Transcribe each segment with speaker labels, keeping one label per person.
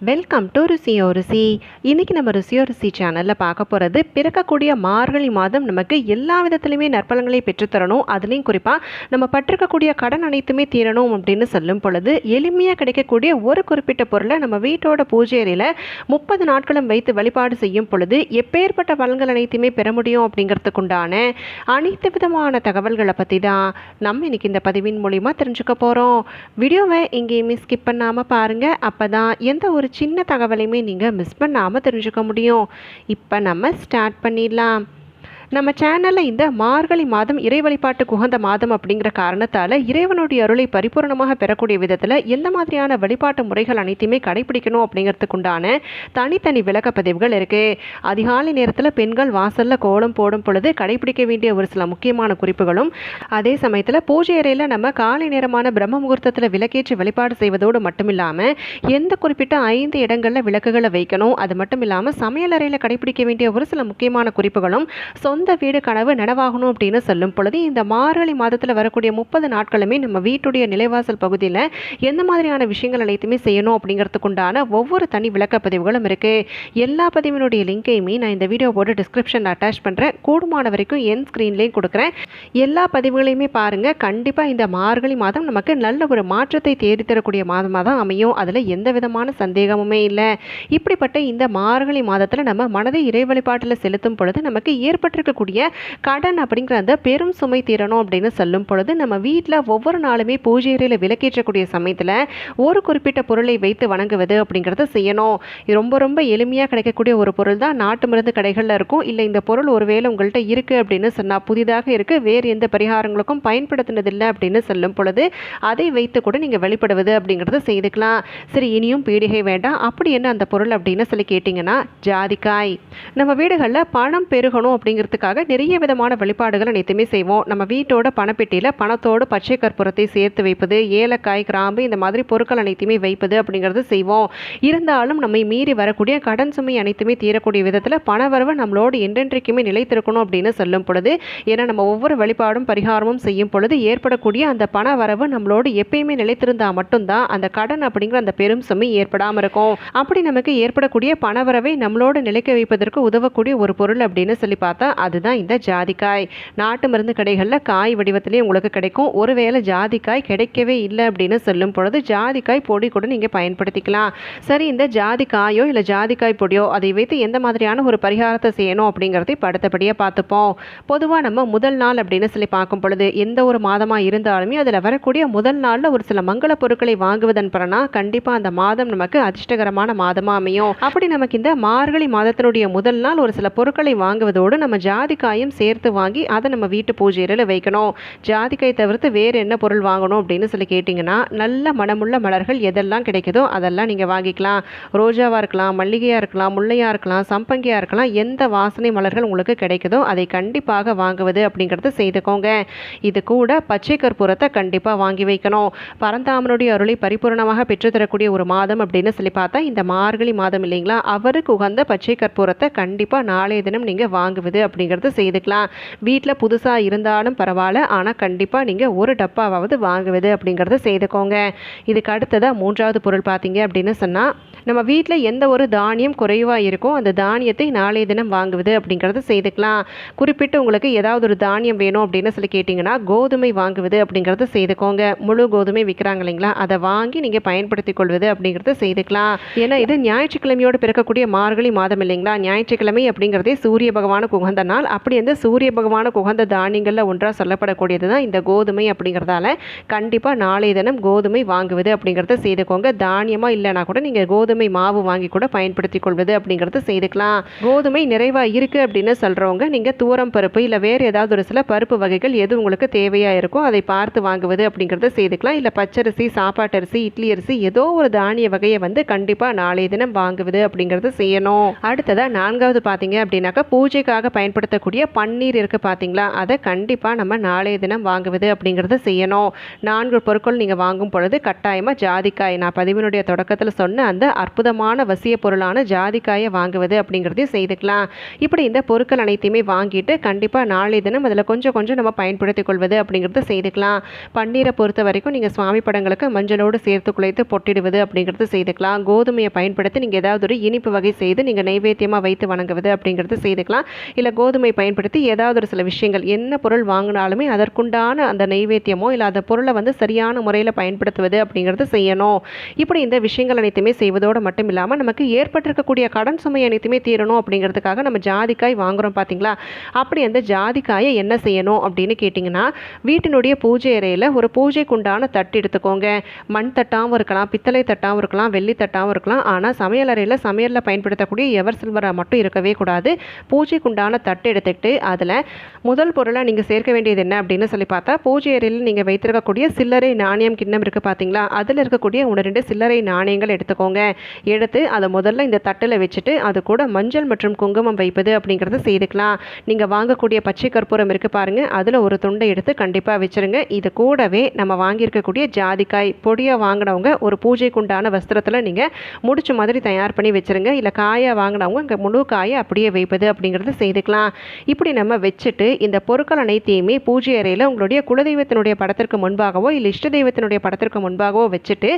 Speaker 1: Welcome to ருசியோ ருசி இன்றைக்கி நம்ம ருசியோ ருசி சேனலில் பார்க்க போகிறது பிறக்கக்கூடிய மார்கழி மாதம் நமக்கு எல்லா விதத்துலையுமே நற்பலங்களை பெற்றுத்தரணும். அதுலேயும் குறிப்பாக நம்ம பட்டிருக்கக்கூடிய கடன் அனைத்துமே தீரணும் அப்படின்னு சொல்லும் பொழுது எளிமையாக கிடைக்கக்கூடிய ஒரு குறிப்பிட்ட பொருளை நம்ம வீட்டோட பூஜை அறையில் முப்பது நாட்களும் வைத்து வழிபாடு செய்யும் பொழுது எப்பேற்பட்ட பலன்கள் அனைத்துமே பெற முடியும் அப்படிங்கிறதுக்குண்டான அனைத்து விதமான தகவல்களை பற்றி தான் நம்ம இன்னைக்கு இந்த பதிவின் மூலிமா தெரிஞ்சுக்க போகிறோம் வீடியோவை எங்கேயுமே ஸ்கிப் பண்ணாமல் பாருங்கள் அப்போ தான் எந்த ஒரு சின்ன தகவலையுமே நீங்கள் மிஸ் பண்ணாமல் தெரிஞ்சுக்க முடியும். இப்போ நம்ம ஸ்டார்ட் பண்ணிடலாம். நம்ம சேனலில் இந்த மார்கழி மாதம் இறை வழிபாட்டுக்கு உகந்த மாதம் அப்படிங்கிற காரணத்தால் இறைவனுடைய அருளை பரிபூர்ணமாக பெறக்கூடிய விதத்தில் எந்த மாதிரியான வழிபாட்டு முறைகள் அனைத்தையுமே கடைபிடிக்கணும் அப்படிங்கிறதுக்குண்டான தனித்தனி விளக்கப்பதிவுகள் இருக்குது அதிகாலை நேரத்தில் பெண்கள் வாசலில் கோலம் போடும் பொழுது கடைபிடிக்க வேண்டிய ஒரு சில முக்கியமான குறிப்புகளும் அதே சமயத்தில் பூஜை அறையில் நம்ம காலை நேரமான பிரம்ம முகூர்த்தத்தில் விளக்கேற்றி வழிபாடு செய்வதோடு மட்டும் இல்லாமல் எந்த குறிப்பிட்ட ஐந்து இடங்களில் விளக்குகளை வைக்கணும் அது மட்டும் இல்லாமல் சமையல் அறையில் கடைபிடிக்க வேண்டிய ஒரு சில முக்கியமான குறிப்புகளும் சொந்த வீடு கனவு நனவாகணும் அப்படின்னு சொல்லும் பொழுது இந்த மார்கழி மாதத்தில் வரக்கூடிய முப்பது நாட்களுமே நம்ம வீட்டுடைய நிலைவாசல் பகுதியில் எந்த மாதிரியான விஷயங்கள் அனைத்துமே செய்யணும் அப்படிங்கிறதுக்குண்டான ஒவ்வொரு தனி விளக்கப்பதிவுகளும் இருக்குது எல்லா பதிவினுடைய லிங்கையுமே நான் இந்த வீடியோவோட டிஸ்கிரிப்ஷனில் அட்டாச் பண்ணுறேன் கூடுமான வரைக்கும் என் ஸ்க்ரீன்லேயும் கொடுக்குறேன். எல்லா பதிவுகளையுமே பாருங்கள் கண்டிப்பாக இந்த மார்கழி மாதம் நமக்கு நல்ல ஒரு மாற்றத்தை தேடி தரக்கூடிய மாதமாக தான் அமையும். அதில் எந்த விதமான சந்தேகமுமே இல்லை. இப்படிப்பட்ட இந்த மார்கழி மாதத்தில் நம்ம மனதை இறை வழிபாட்டில் செலுத்தும் பொழுது நமக்கு இருக்கக்கூடிய கடன் அப்படிங்கிற அந்த பெரும் சுமை தீரணும் அப்படின்னு சொல்லும் பொழுது நம்ம வீட்டில் ஒவ்வொரு நாளுமே பூஜை அறையில் விளக்கேற்றக்கூடிய சமயத்தில் ஒரு குறிப்பிட்ட பொருளை வைத்து வணங்குவது அப்படிங்கிறத செய்யணும். இது ரொம்ப ரொம்ப எளிமையாக கிடைக்கக்கூடிய ஒரு பொருள் தான். நாட்டு மருந்து கடைகளில் இருக்கும். இல்லை இந்த பொருள் ஒருவேளை உங்கள்கிட்ட இருக்குது அப்படின்னு சொன்னால் புதிதாக இருக்குது வேறு எந்த பரிகாரங்களுக்கும் பயன்படுத்தினதில்லை அப்படின்னு சொல்லும் பொழுது அதை வைத்து கூட நீங்கள் வெளிப்படுவது அப்படிங்கிறத செய்துக்கலாம். சரி இனியும் பீடிகை வேண்டாம். அப்படி என்ன அந்த பொருள் அப்படின்னு சொல்லி கேட்டிங்கன்னா ஜாதிக்காய். நம்ம வீடுகளில் பணம் பெருகணும் அப்படிங்கிறது அப்படிங்கிறதுக்காக நிறைய விதமான வழிபாடுகள் அனைத்துமே செய்வோம். நம்ம வீட்டோட பணப்பெட்டியில் பணத்தோடு பச்சை கற்பூரத்தை சேர்த்து வைப்பது ஏலக்காய் கிராம்பு இந்த மாதிரி பொருட்கள் அனைத்துமே வைப்பது அப்படிங்கிறது செய்வோம். இருந்தாலும் நம்மை மீறி வரக்கூடிய கடன் சுமை அனைத்துமே தீரக்கூடிய விதத்தில் பணவரவு நம்மளோடு என்றென்றைக்குமே நிலைத்திருக்கணும் அப்படின்னு சொல்லும் பொழுது ஏன்னா நம்ம ஒவ்வொரு வழிபாடும் பரிகாரமும் செய்யும் பொழுது ஏற்படக்கூடிய அந்த பண வரவு நம்மளோடு எப்பயுமே நிலைத்திருந்தால் மட்டும்தான் அந்த கடன் அப்படிங்கிற அந்த பெரும் சுமை ஏற்படாமல் இருக்கும். அப்படி நமக்கு ஏற்படக்கூடிய பணவரவை நம்மளோடு நிலைக்க வைப்பதற்கு உதவக்கூடிய ஒரு பொருள் அப்படின்னு சொல்லி பார்த்தா அதுதான் இந்த ஜாதிக்காய். நாட்டு மருந்து கடைகளில் காய் வடிவத்திலே உங்களுக்கு கிடைக்கும். ஒருவேளை ஜாதிக்காய் கிடைக்கவே இல்லை அப்படின்னு சொல்லும் பொழுது ஜாதிக்காய் பொடி கூட நீங்கள் பயன்படுத்திக்கலாம். சரி இந்த ஜாதிக்காயோ இல்லை ஜாதிக்காய் பொடியோ அதை வைத்து எந்த மாதிரியான ஒரு பரிகாரத்தை செய்யணும் அப்படிங்கிறதை படுத்தபடியாக பார்த்துப்போம். பொதுவாக நம்ம முதல் நாள் அப்படின்னு சொல்லி பார்க்கும் பொழுது எந்த ஒரு மாதமாக இருந்தாலுமே அதில் வரக்கூடிய முதல் நாளில் ஒரு சில மங்கள பொருட்களை வாங்குவதன் பலனா கண்டிப்பாக அந்த மாதம் நமக்கு அதிர்ஷ்டகரமான மாதமாக அமையும். அப்படி நமக்கு இந்த மார்கழி மாதத்தினுடைய முதல் நாள் ஒரு சில பொருட்களை வாங்குவதோடு நம்ம ஜாதிக்காயும் சேர்த்து வாங்கி அதை நம்ம வீட்டு பூஜையில் வைக்கணும். ஜாதிக்காய் தவிர்த்து வேறு என்ன பொருள் வாங்கணும் அப்படின்னு சொல்லி கேட்டிங்கன்னா நல்ல மனமுள்ள மலர்கள் எதெல்லாம் கிடைக்குதோ அதெல்லாம் நீங்கள் வாங்கிக்கலாம். ரோஜாவாக இருக்கலாம் மல்லிகையாக இருக்கலாம் முல்லையாக இருக்கலாம் சம்பங்கியாக இருக்கலாம் எந்த வாசனை மலர்கள் உங்களுக்கு கிடைக்குதோ அதை கண்டிப்பாக வாங்குவது அப்படிங்கிறத செய்துக்கோங்க. இது கூட பச்சை கற்பூரத்தை கண்டிப்பாக வாங்கி வைக்கணும். பரந்தாமனுடைய அருளை பரிபூரணமாக பெற்றுத்தரக்கூடிய ஒரு மாதம் அப்படின்னு சொல்லி பார்த்தா இந்த மார்கழி மாதம் இல்லைங்களா? அவருக்கு உகந்த பச்சை கற்பூரத்தை கண்டிப்பாக நாளைய தினம் நீங்கள் வாங்குவது அப்படின்னு அப்படிங்கிறத செய்துக்கலாம். வீட்டில் புதுசாக இருந்தாலும் பரவாயில்ல. ஆனால் கண்டிப்பாக நீங்கள் ஒரு டப்பாவாவது வாங்குவது அப்படிங்கிறத செய்துக்கோங்க. இதுக்கு அடுத்ததாக மூன்றாவது பொருள் பார்த்தீங்க அப்படின்னு சொன்னால் நம்ம வீட்டில் எந்த ஒரு தானியம் குறைவாக இருக்கோ அந்த தானியத்தை நாளைய தினம் வாங்குவது அப்படிங்கிறத செய்துக்கலாம். குறிப்பிட்டு உங்களுக்கு ஏதாவது ஒரு தானியம் வேணும் அப்படின்னு சொல்லி கேட்டிங்கன்னா கோதுமை வாங்குவது அப்படிங்கிறத செய்துக்கோங்க. முழு கோதுமை விற்கிறாங்க இல்லைங்களா? அதை வாங்கி நீங்கள் பயன்படுத்தி கொள்வது அப்படிங்கிறத செய்துக்கலாம். ஏன்னா இது ஞாயிற்றுக்கிழமையோடு பிறக்கக்கூடிய மார்கழி மாதம் இல்லைங்களா? ஞாயிற்றுக்கிழமை அப்படிங்கிறதே சூரிய பகவானுக்கு உகந்த நாள். அப்படி அந்த சூரிய பகவானுக்கு உகந்த தானியங்களில் ஒன்றாக சொல்லப்படக்கூடியது தான் இந்த கோதுமை அப்படிங்கிறதால கண்டிப்பாக நாளைய தினம் கோதுமை வாங்குவது அப்படிங்கிறத செய்துக்கோங்க. தானியமாக இல்லைனா கூட நீங்கள் கோதுமை மாவு வாங்கி கூட பயன்படுத்தி கொள்வது அப்படிங்கிறத செய்துக்கலாம். கோதுமை நிறைவாக இருக்குது அப்படின்னு சொல்கிறவங்க நீங்கள் தூரம் பருப்பு இல்லை வேறு ஏதாவது ஒரு சில பருப்பு வகைகள் எது உங்களுக்கு தேவையாக இருக்கோ அதை பார்த்து வாங்குவது அப்படிங்கிறத செய்துக்கலாம். இல்லை பச்சரிசி சாப்பாட்டரிசி இட்லி அரிசி ஏதோ ஒரு தானிய வகையை வந்து கண்டிப்பாக நாளைய தினம் வாங்குவது அப்படிங்கிறத செய்யணும். அடுத்ததாக நான்காவது பார்த்தீங்க அப்படின்னாக்கா பூஜைக்காக பயன்படுத்தக்கூடிய பன்னீர் இருக்குது பார்த்தீங்களா அதை கண்டிப்பாக நம்ம நாளைய தினம் வாங்குவது அப்படிங்கிறத செய்யணும். நான்கு பொருட்கள் நீங்கள் வாங்கும் பொழுது கட்டாயமாக ஜாதிக்காய் நான் பதிவினுடைய தொடக்கத்தில் சொன்ன அந்த அற்புதமான வசிய பொருளான ஜாதிக்காயை வாங்குவது அப்படிங்கிறதையும் செய்துக்கலாம். இப்படி இந்த பொருட்கள் அனைத்தையுமே வாங்கிட்டு கண்டிப்பாக நாளை தினம் அதில் கொஞ்சம் கொஞ்சம் நம்ம பயன்படுத்திக் கொள்வது அப்படிங்கிறத செய்துக்கலாம். பன்னீரை பொறுத்த வரைக்கும் நீங்கள் சுவாமி படங்களுக்கு மஞ்சளோடு சேர்த்து குழைத்து பொட்டிடுவது அப்படிங்கிறது செய்துக்கலாம். கோதுமையை பயன்படுத்தி நீங்கள் ஏதாவது ஒரு இனிப்பு வகை செய்து நீங்கள் நைவேத்தியமாக வைத்து வணங்குவது அப்படிங்கிறது செய்துக்கலாம். இல்லை கோதுமை பயன்படுத்தி ஏதாவது ஒரு சில விஷயங்கள் என்ன பொருள் வாங்கினாலுமே அதற்குண்டான அந்த நைவேத்தியமோ இல்லை அந்த பொருளை வந்து சரியான முறையில் பயன்படுத்துவது அப்படிங்கிறது செய்யணும். இப்படி இந்த விஷயங்கள் அனைத்துமே செய்வதோடு மட்டும் இல்லாமல் நமக்கு ஏற்பட்டிருக்கக்கூடிய கடன் சுமை அனைத்துமே தீரணும் அப்படிங்கிறதுக்காக நம்ம ஜாதிக்காய் வாங்குறோம் பார்த்தீங்களா அப்படி அந்த ஜாதிக்காயை என்ன செய்யணும் அப்படின்னு கேட்டிங்கன்னா வீட்டினுடைய பூஜை அறையில் ஒரு பூஜைக்குண்டான தட்டு எடுத்துக்கோங்க. மண் தட்டாகவும் இருக்கலாம் பித்தளை தட்டாகவும் இருக்கலாம் வெள்ளி தட்டாகவும் இருக்கலாம். ஆனால் சமையல் அறையில் சமையலில் பயன்படுத்தக்கூடிய எவர் சில்வராக மட்டும் இருக்கவே கூடாது. பூஜைக்குண்டான தட்டு எடுத்துக்கிட்டு அதில் முதல் பொருளை நீங்கள் சேர்க்க வேண்டியது என்ன அப்படின்னு சொல்லி பார்த்தா பூஜை அறையில் நீங்கள் வைத்திருக்கக்கூடிய சில்லறை நாணயம் கிண்ணம் இருக்குது பார்த்தீங்களா அதில் இருக்கக்கூடிய ஒன்று ரெண்டு சில்லறை நாணயங்கள் எடுத்துக்கோங்க. எடுத்து அதை முதல்ல இந்த தட்டில் வச்சுட்டு அது கூட மஞ்சள் மற்றும் குங்குமம் வைப்பது அப்படிங்கிறத செய்துக்கலாம். நீங்கள் வாங்கக்கூடிய பச்சை கற்பூரம் இருக்குது பாருங்கள் அதில் ஒரு துண்டை எடுத்து கண்டிப்பாக வச்சுருங்க. இது கூடவே நம்ம வாங்கியிருக்கக்கூடிய ஜாதிக்காய் பொடியாக வாங்கினவங்க ஒரு பூஜைக்குண்டான வஸ்திரத்தில் நீங்கள் முடிச்ச மாதிரி தயார் பண்ணி வச்சுருங்க. இல்லை காயாக வாங்கினவங்க இங்கே முழு காயை அப்படியே வைப்பது அப்படிங்கிறத செய்துக்கலாம். இப்படி நம்ம வச்சுட்டு இந்த பொருட்கள் அனைத்தையுமே பூஜை அறையில் உங்களுடைய குலதெய்வத்தினுடைய படத்திற்கு முன்பாகவோ இல்லை இஷ்ட தெய்வத்தினுடைய படத்திற்கு முன்பாகவோ வச்சுட்டு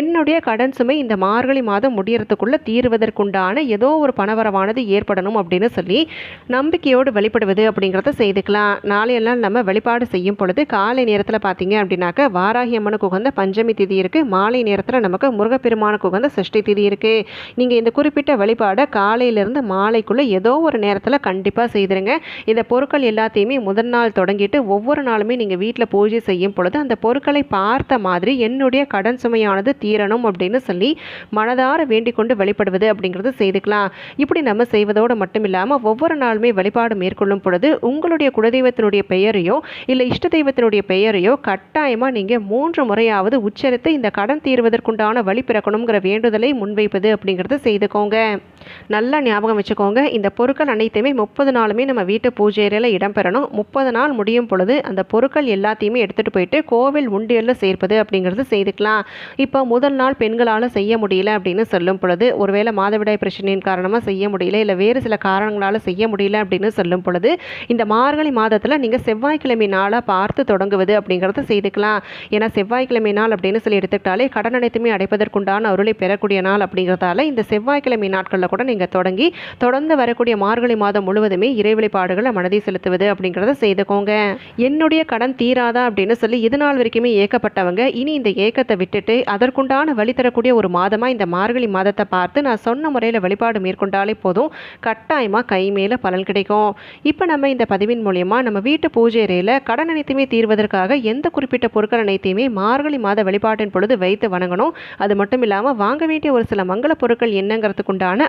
Speaker 1: என்னுடைய கடன் சுமை இந்த மார்கழி மாதம் முடியறதுக்குள்ளே தீர்வதற்குண்டான ஏதோ ஒரு பணவரவானது ஏற்படணும் அப்படின்னு சொல்லி நம்பிக்கையோடு வெளிப்படுவது அப்படிங்கிறத செய்துக்கலாம். நாளையெல்லாம் நம்ம வெளிப்பாடு செய்யும் பொழுது காலை நேரத்தில் பார்த்தீங்க அப்படின்னாக்க வாராகி அம்மனுக்கு உகந்த பஞ்சமி திதி இருக்குது மாலை நேரத்தில் நமக்கு முருகப்பெருமானுக்கு உகந்த சஷ்டி திதி இருக்குது நீங்கள் இந்த குறிப்பிட்ட வழிபாடை காலையிலேருந்து மாலைக்குள்ளே ஏதோ ஒரு நேரத்தில் கண்டிப்பாக செய்திருங்க. இந்த பொருட்கள் எல்லாத்தையுமே முதல் நாள் தொடங்கிட்டு ஒவ்வொரு நாளுமே நீங்கள் வீட்டில் பூஜை செய்யும் பொழுது அந்த பொருட்களை பார்த்த மாதிரி என்னுடைய கடன் சுமையானது தீரணும் அப்படின்னு சொல்லி மன மனதார வேண்டிக் கொண்டு வழிபடுவது அப்படிங்கிறது செய்துக்கலாம். இப்படி நம்ம செய்வதோடு மட்டும் இல்லாமல் ஒவ்வொரு நாளுமே வழிபாடு மேற்கொள்ளும் பொழுது உங்களுடைய குலதெய்வத்தினுடைய பெயரையோ இல்லை இஷ்ட தெய்வத்தினுடைய பெயரையோ கட்டாயமாக நீங்கள் மூன்று முறையாவது உச்சரித்து இந்த கடன் தீர்வதற்குண்டான வழி பிறக்கணுங்கிற வேண்டுதலை முன்வைப்பது அப்படிங்கிறத செய்துக்கோங்க. நல்லா ஞாபகம் வச்சுக்கோங்க. இந்த பொருட்கள் அனைத்தையுமே முப்பது நாளுமே நம்ம வீட்டு பூஜை அறையில் இடம்பெறணும். முப்பது நாள் முடியும் பொழுது அந்த பொருட்கள் எல்லாத்தையுமே எடுத்துகிட்டு போயிட்டு கோவில் உண்டியலில் சேர்ப்பது அப்படிங்கிறது செய்துக்கலாம். இப்போ முதல் நாள் பெண்களால் செய்ய முடியல அப்படின்னு சொல்லும் பொழுது ஒருவேளை மாதவிடாய் பிரச்சனையின் காரணமாக செய்ய முடியல இல்லை வேறு சில காரணங்களால் செய்ய முடியல அப்படின்னு சொல்லும் பொழுது இந்த மார்கழி மாதத்தில் நீங்கள் செவ்வாய்க்கிழமை நாளாக பார்த்து தொடங்குவது அப்படிங்கிறத செய்துக்கலாம். ஏன்னா செவ்வாய்க்கிழமை நாள் அப்படின்னு சொல்லி எடுத்துக்கிட்டாலே கடன் அனைத்துமே அடைப்பதற்குண்டான அருளை பெறக்கூடிய நாள் அப்படிங்கிறதால இந்த செவ்வாய்க்கிழமை நாட்களில் கூட நீங்கள் தொடங்கி தொடர்ந்து வரக்கூடிய மார்கழி மாதம் முழுவதுமே இறைவழிபாடுகளை மனதை செலுத்துவது அப்படிங்கிறத செய்துக்கோங்க. என்னுடைய கடன் தீராதா அப்படின்னு சொல்லி இது நாள் வரைக்குமே ஏக்கப்பட்டவங்க இனி இந்த ஏக்கத்தை விட்டுட்டு அதற்குண்டான வழி தரக்கூடிய ஒரு மாதமாக இந்த மார்கழி மாதத்தை பார்த்து நான் சொன்ன முறையில் வழிபாடு மேற்கொண்டாலே போதும் கட்டாயமாக கை மேலே பலன் கிடைக்கும். இப்போ நம்ம இந்த பதிவின் மூலயமா நம்ம வீட்டு பூஜை அறையில் கடன் அனைத்துமே தீர்வதற்காக எந்த குறிப்பிட்ட பொருட்கள் அனைத்தையுமே மார்கழி மாத வழிபாட்டின் பொழுது வைத்து வணங்கணும். அது மட்டும் இல்லாமல் வாங்க வேண்டிய ஒரு சில மங்கள பொருட்கள் என்னங்கிறதுக்குண்டான